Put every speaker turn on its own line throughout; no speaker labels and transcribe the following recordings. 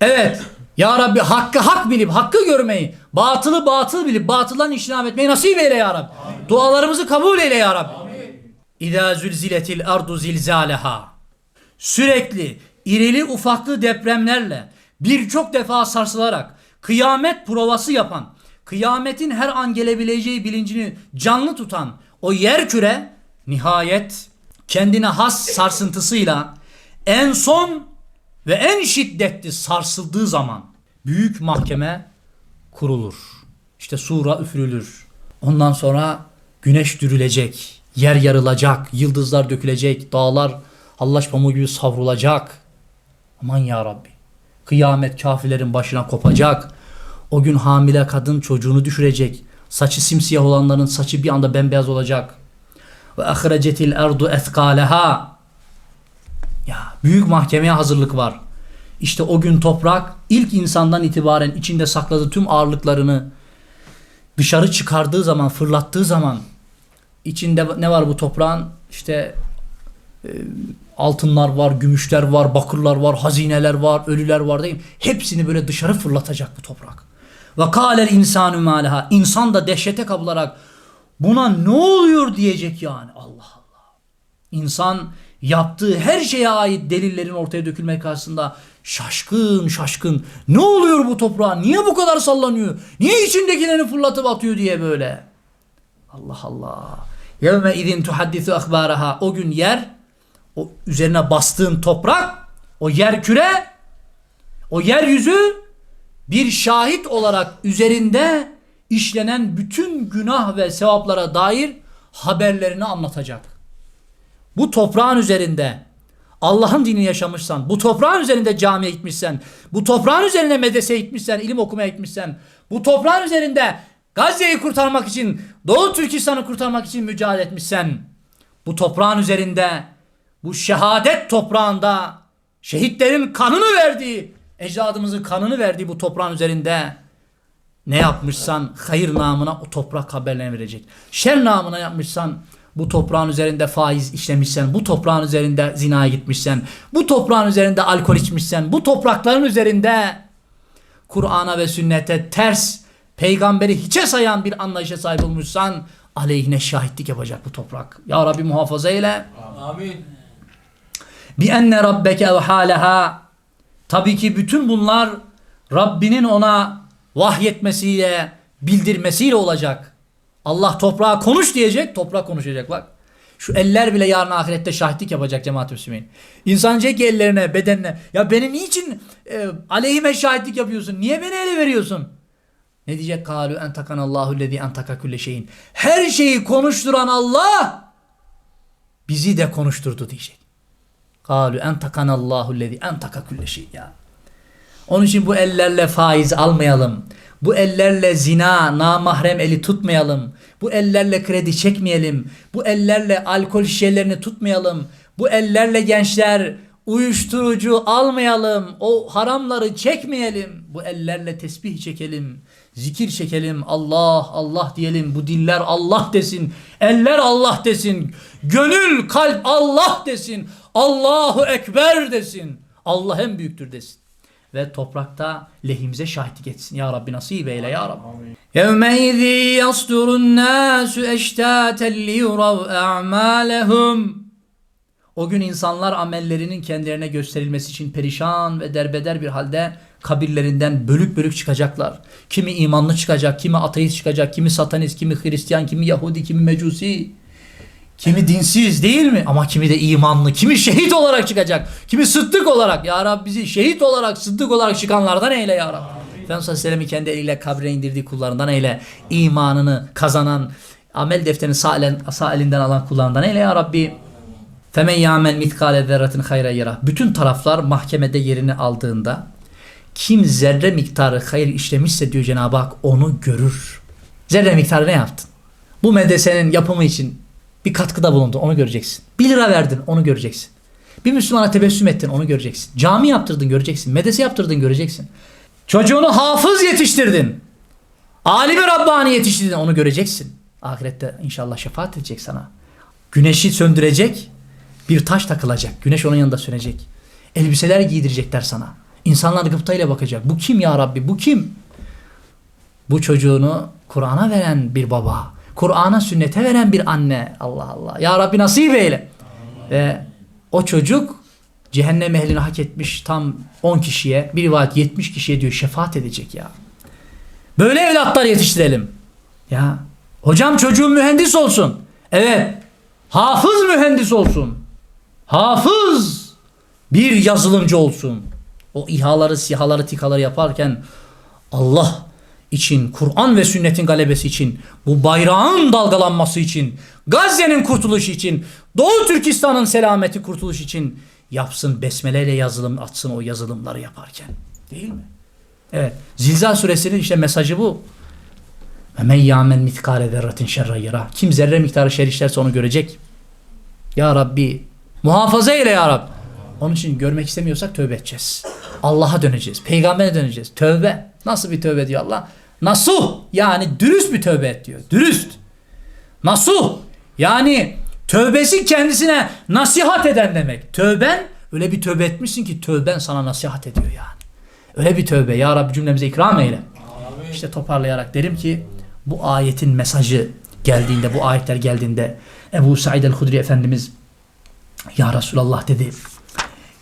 Evet. Ya Rabbi hakkı hak bilip hakkı görmeyi, batılı batıl bilip batıldan iştinab etmeyi nasip eyle ya Rabbi. Dualarımızı kabul eyle ya Rabbi. İzâ zülziletil ardu zilzâleha. Sürekli irili ufaklı depremlerle birçok defa sarsılarak kıyamet provası yapan, kıyametin her an gelebileceği bilincini canlı tutan o yer küre nihayet kendine has sarsıntısıyla en son ve en şiddetli sarsıldığı zaman büyük mahkeme kurulur. İşte sura üfürülür. Ondan sonra güneş dürülecek, yer yarılacak, yıldızlar dökülecek, dağlar hallaç pamuğu gibi savrulacak. Aman ya Rabbi. Kıyamet kafirlerin başına kopacak. O gün hamile kadın çocuğunu düşürecek. Saçı simsiyah olanların saçı bir anda bembeyaz olacak. Ve ahrecetil erdu ethkaleha. Ya büyük mahkemeye hazırlık var. İşte o gün toprak ilk insandan itibaren içinde sakladığı tüm ağırlıklarını dışarı çıkardığı zaman, fırlattığı zaman içinde ne var bu toprağın? İşte e, altınlar var, gümüşler var, bakırlar var, hazineler var, ölüler var değil mi? Hepsini böyle dışarı fırlatacak bu toprak. Ve kâlel insanu mâleha. İnsan da dehşete kapılarak buna ne oluyor diyecek yani. Allah Allah. İnsan yaptığı her şeye ait delillerin ortaya dökülmek karşısında şaşkın şaşkın. Ne oluyor bu toprağa? Niye bu kadar sallanıyor? Niye içindekilerini fırlatıp atıyor diye böyle. Allah Allah. Yevme idin tuhaddisu akbaraha. O gün yer, o üzerine bastığın toprak, o yer küre, o yeryüzü bir şahit olarak üzerinde işlenen bütün günah ve sevaplara dair haberlerini anlatacak. Bu toprağın üzerinde Allah'ın dinini yaşamışsan, bu toprağın üzerinde camiye gitmişsen, bu toprağın üzerine medreseye gitmişsen, ilim okumaya gitmişsen, bu toprağın üzerinde Gazze'yi kurtarmak için, Doğu Türkistan'ı kurtarmak için mücadele etmişsen, bu toprağın üzerinde, bu şehadet toprağında, şehitlerin kanını verdiği, ecdadımızın kanını verdiği bu toprağın üzerinde ne yapmışsan hayır namına o toprak haberlerini verecek. Şer namına yapmışsan bu toprağın üzerinde faiz işlemişsen, bu toprağın üzerinde zinaya gitmişsen, bu toprağın üzerinde alkol içmişsen, bu toprakların üzerinde Kur'an'a ve sünnete ters, peygamberi hiçe sayan bir anlayışa sahip olmuşsan aleyhine şahitlik yapacak bu toprak. Ya Rabbi muhafaza eyle.
Amin.
Bi enne rabbeke evhâleha. Tabii ki bütün bunlar Rabbinin ona vahyetmesiyle, bildirmesiyle olacak. Allah toprağa konuş diyecek, toprak konuşacak bak. Şu eller bile yarın ahirette şahitlik yapacak cemaat-i Müslümin. İnsan diyecek ellerine, bedenine. Ya benim niçin e, aleyhime şahitlik yapıyorsun? Niye beni ele veriyorsun? Ne diyecek? Kalu en takanallahu lezi en şeyin. Her şeyi konuşturan Allah bizi de konuşturdu diyecek. Kalu en takanallahu lezi en taka külle şey ya. Onun için bu ellerle faiz almayalım. Bu ellerle zina, namahrem eli tutmayalım. Bu ellerle kredi çekmeyelim. Bu ellerle alkol şişelerini tutmayalım. Bu ellerle gençler uyuşturucu almayalım. O haramları çekmeyelim. Bu ellerle tesbih çekelim. Zikir çekelim. Allah Allah diyelim. Bu diller Allah desin. Eller Allah desin. Gönül kalp Allah desin. Allahu Ekber desin. Allah en büyüktür desin ve toprakta lehimize şahitlik etsin. Ya Rabbi nasip eyle ya Rabbi. يَوْمَئِذِ يَصْدُرُ النَّاسُ اَشْتَاتًا لِيُرَوْا اَعْمَالَهُمْ O gün insanlar amellerinin kendilerine gösterilmesi için perişan ve derbeder bir halde kabirlerinden bölük bölük çıkacaklar. Kimi imanlı çıkacak, kimi ateist çıkacak, kimi satanist, kimi Hristiyan, kimi Yahudi, kimi Mecusi. Kimi dinsiz değil mi? Ama kimi de imanlı. Kimi şehit olarak çıkacak. Kimi sıddık olarak. Ya Rabbi bizi şehit olarak, sıddık olarak çıkanlardan eyle ya Rabbi. Efendimiz Aleyhisselam'ı kendi eliyle kabre indirdiği kullarından eyle. İmanını kazanan, amel defterini sağ, elin, sağ elinden alan kullarından eyle ya Rabbi. Femen ya'mel mitkale zerratin hayra yara. Bütün taraflar mahkemede yerini aldığında kim zerre miktarı hayır işlemişse diyor Cenab-ı Hak onu görür. Zerre miktarı ne yaptın? Bu medresenin yapımı için bir katkıda bulundun onu göreceksin. 1 lira verdin onu göreceksin. Bir Müslümana tebessüm ettin onu göreceksin. Cami yaptırdın göreceksin. Medrese yaptırdın göreceksin. Çocuğunu hafız yetiştirdin. Alimi Rabbani yetiştirdin onu göreceksin. Ahirette inşallah şefaat edecek sana. Güneşi söndürecek bir taş takılacak. Güneş onun yanında sönecek. Elbiseler giydirecekler sana. İnsanlar gıptayla bakacak. Bu kim ya Rabbi? Bu kim? Bu çocuğunu Kur'an'a veren bir baba. Kur'an'a sünnete veren bir anne. Allah Allah. Ya Rabbi nasip eyle. Ve o çocuk cehennem ehlini hak etmiş tam 10 kişiye, bir rivayet 70 kişiye diyor şefaat edecek ya. Böyle evlatlar yetiştirelim. Ya hocam çocuğun mühendis olsun. Evet. Hafız mühendis olsun. Hafız bir yazılımcı olsun. O İHA'ları, SİHA'ları, TİKA'ları yaparken Allah için, Kur'an ve sünnetin galebesi için, bu bayrağın dalgalanması için, Gazze'nin kurtuluşu için, Doğu Türkistan'ın selameti kurtuluş için yapsın besmeleyle yazılım atsın o yazılımları yaparken. Değil mi? Evet. Zilzal suresinin işte mesajı bu. Ve men yâmen mitkâle zerratin şerre yara. Kim zerre miktarı şer işlerse onu görecek. Ya Rabbi muhafaza eyle ya Rabbi. Onun için görmek istemiyorsak tövbe edeceğiz. Allah'a döneceğiz. Peygambere döneceğiz. Tövbe. Nasıl bir tövbe diyor Allah? Nasuh. Yani dürüst bir tövbe et diyor. Dürüst. Nasuh. Yani tövbesi kendisine nasihat eden demek. Tövben öyle bir tövbe etmişsin ki tövben sana nasihat ediyor yani. Öyle bir tövbe. Ya Rabbi cümlemize ikram eyle. İşte toparlayarak derim ki bu ayetin mesajı geldiğinde, bu ayetler geldiğinde Ebu Said el-Hudri Efendimiz Ya Resulallah dedi.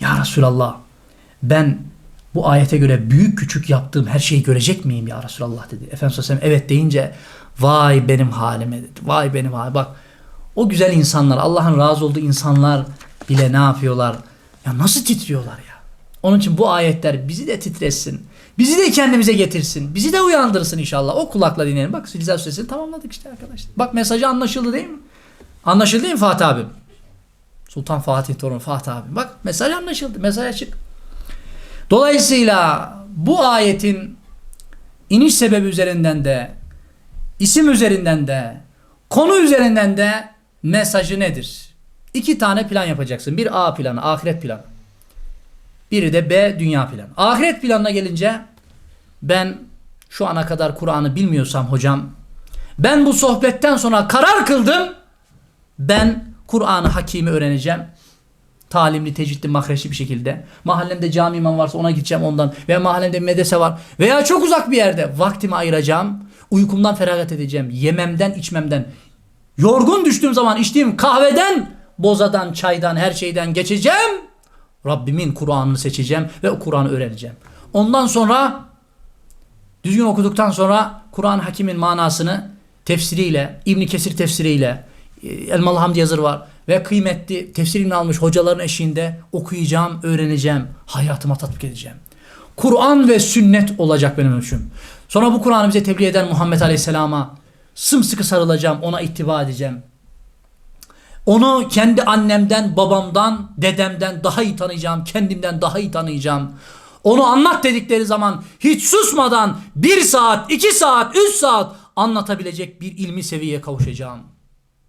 Ya Resulallah ben bu ayete göre büyük küçük yaptığım her şeyi görecek miyim ya Resulallah dedi. Efendimiz Aleyhisselam evet deyince vay benim halime dedi. Vay benim halim. Bak o güzel insanlar Allah'ın razı olduğu insanlar bile ne yapıyorlar? Ya nasıl titriyorlar ya? Onun için bu ayetler bizi de titretsin. Bizi de kendimize getirsin. Bizi de uyandırsın inşallah. O kulakla dinleyelim. Bak Zilzal Suresini tamamladık işte arkadaşlar. Bak mesajı anlaşıldı değil mi? Anlaşıldı değil mi Fatih abim? Sultan Fatih torunu Fatih abim. Bak mesaj anlaşıldı. Mesaj açık. Dolayısıyla bu ayetin iniş sebebi üzerinden de isim üzerinden de konu üzerinden de mesajı nedir? İki tane plan yapacaksın. Bir A planı, ahiret planı. Biri de B dünya planı. Ahiret planına gelince ben şu ana kadar Kur'an'ı bilmiyorsam hocam ben bu sohbetten sonra karar kıldım. Ben Kur'an'ı hakimi öğreneceğim. Talimli, tecvidli, mahreçli bir şekilde. Mahallemde cami imam varsa ona gideceğim ondan. Veya mahallemde medrese var. Veya çok uzak bir yerde vaktimi ayıracağım. Uykumdan feragat edeceğim. Yememden, içmemden. Yorgun düştüğüm zaman içtiğim kahveden, bozadan, çaydan, her şeyden geçeceğim. Rabbimin Kur'an'ını seçeceğim ve o Kur'an'ı öğreneceğim. Ondan sonra düzgün okuduktan sonra Kur'an hakimin manasını tefsiriyle, İbn Kesir tefsiriyle, Elmalı Hamdi Yazır var ve kıymetli tefsir almış hocaların eşliğinde okuyacağım, öğreneceğim, hayatıma tatbik edeceğim. Kur'an ve sünnet olacak benim ölçüm. Sonra bu Kur'an'ı bize tebliğ eden Muhammed Aleyhisselam'a sımsıkı sarılacağım, ona ittiba edeceğim. Onu kendi annemden, babamdan, dedemden daha iyi tanıyacağım. Kendimden daha iyi tanıyacağım. Onu anlat dedikleri zaman hiç susmadan bir saat, iki saat, üç saat anlatabilecek bir ilmi seviyeye kavuşacağım.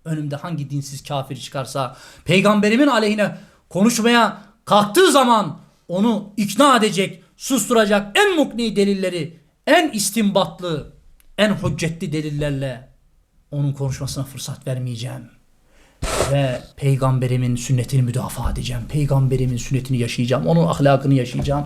Önümde hangi dinsiz kafir çıkarsa peygamberimin aleyhine konuşmaya kalktığı zaman onu ikna edecek, susturacak en mukni delilleri, en istimbatlı, en hüccetli delillerle onun konuşmasına fırsat vermeyeceğim ve peygamberimin sünnetini müdafaa edeceğim. Peygamberimin sünnetini yaşayacağım. Onun ahlakını yaşayacağım.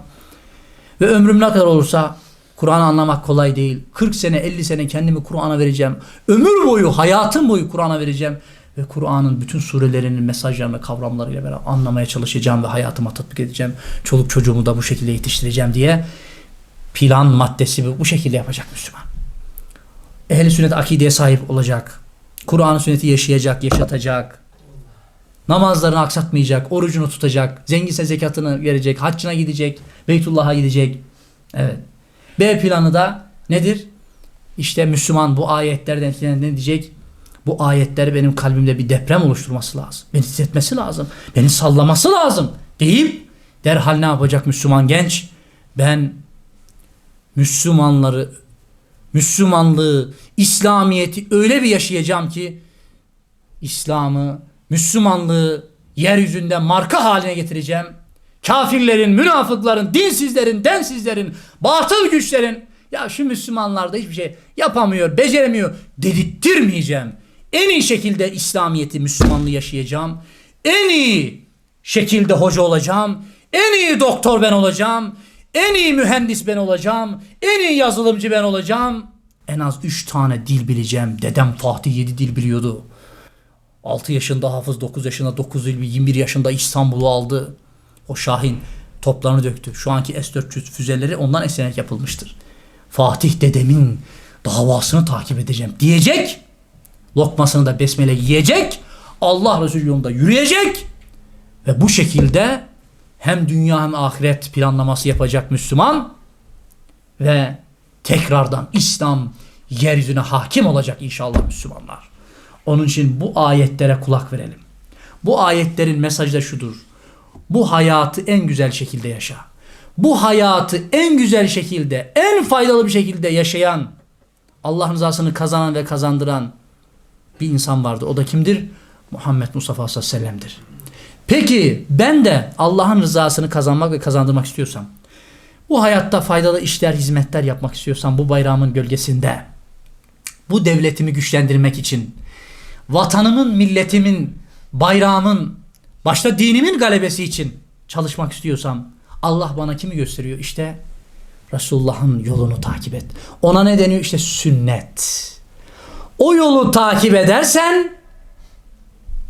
Ve ömrüm ne kadar olursa Kur'an'ı anlamak kolay değil. 40 sene 50 sene kendimi Kur'an'a vereceğim. Ömür boyu hayatım boyu Kur'an'a vereceğim. Ve Kur'an'ın bütün surelerinin mesajlarını kavramlarıyla beraber anlamaya çalışacağım ve hayatıma tatbik edeceğim. Çoluk çocuğumu da bu şekilde yetiştireceğim diye plan maddesi bu şekilde yapacak Müslüman. Ehli sünnet akideye sahip olacak. Kur'an sünneti yaşayacak, yaşatacak. Namazlarını aksatmayacak, orucunu tutacak, zenginse zekatını verecek, haccına gidecek, Beytullah'a gidecek. Evet. B planı da nedir? İşte Müslüman bu ayetlerden etkilenip ne diyecek? Bu ayetler benim kalbimde bir deprem oluşturması lazım. Beni titretmesi lazım. Beni sallaması lazım. Deyip derhal ne yapacak Müslüman genç? Ben Müslümanları Müslümanlığı, İslamiyeti öyle bir yaşayacağım ki İslam'ı, Müslümanlığı yeryüzünde marka haline getireceğim. Kafirlerin, münafıkların, dinsizlerin, densizlerin, batıl güçlerin ya şu Müslümanlarda hiçbir şey yapamıyor, beceremiyor dedirttirmeyeceğim. En iyi şekilde İslamiyeti, Müslümanlığı yaşayacağım. En iyi şekilde hoca olacağım. En iyi doktor ben olacağım. En iyi mühendis ben olacağım. En iyi yazılımcı ben olacağım. En az 3 tane dil bileceğim. Dedem Fatih 7 dil biliyordu. 6 yaşında hafız, 9 yaşında 9 dil, 21 yaşında İstanbul'u aldı. O Şahin toplarını döktü. Şu anki S-400 füzeleri ondan esenek yapılmıştır. Fatih dedemin davasını takip edeceğim diyecek. Lokmasını da besmele yiyecek. Allah Resulü yolunda yürüyecek. Ve bu şekilde hem dünya hem ahiret planlaması yapacak Müslüman ve tekrardan İslam yeryüzüne hakim olacak inşallah Müslümanlar. Onun için bu ayetlere kulak verelim. Bu ayetlerin mesajı da şudur. Bu hayatı en güzel şekilde yaşa. Bu hayatı en güzel şekilde, en faydalı bir şekilde yaşayan, Allah rızasını kazanan ve kazandıran bir insan vardı. O da kimdir? Muhammed Mustafa sallallahu aleyhi ve sellem'dir. Peki ben de Allah'ın rızasını kazanmak ve kazandırmak istiyorsam, bu hayatta faydalı işler, hizmetler yapmak istiyorsam bu bayrağımın gölgesinde, bu devletimi güçlendirmek için, vatanımın, milletimin, bayrağımın, başta dinimin galebesi için çalışmak istiyorsam, Allah bana kimi gösteriyor? İşte Resulullah'ın yolunu takip et. Ona ne deniyor? İşte sünnet. O yolu takip edersen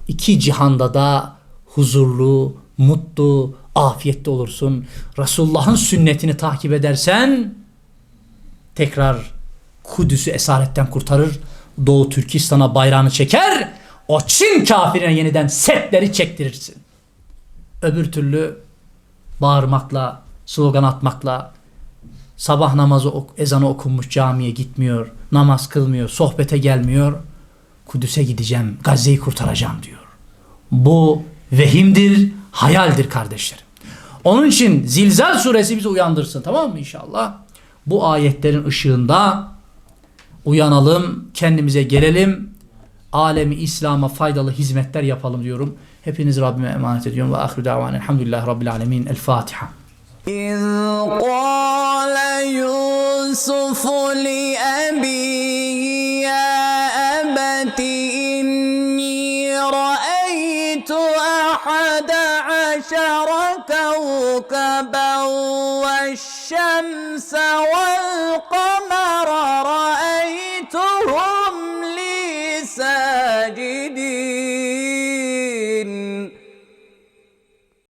iki cihanda da huzurlu, mutlu, afiyette olursun. Resulullah'ın sünnetini takip edersen tekrar Kudüs'ü esaretten kurtarır. Doğu Türkistan'a bayrağını çeker. O Çin kafirine yeniden setleri çektirirsin. Öbür türlü bağırmakla, slogan atmakla, sabah namazı ezanı okunmuş camiye gitmiyor, namaz kılmıyor, sohbete gelmiyor. Kudüs'e gideceğim, Gazze'yi kurtaracağım diyor. Bu vehimdir, hayaldir kardeşlerim. Onun için Zilzal suresi bizi uyandırsın tamam mı inşallah? Bu ayetlerin ışığında uyanalım, kendimize gelelim Alemi İslam'a faydalı hizmetler yapalım diyorum. Hepinizi Rabbime emanet ediyorum. Ve ahiru davana elhamdülillahi rabbil alemin. El Fatiha.
إذ قال يوسف لأبيه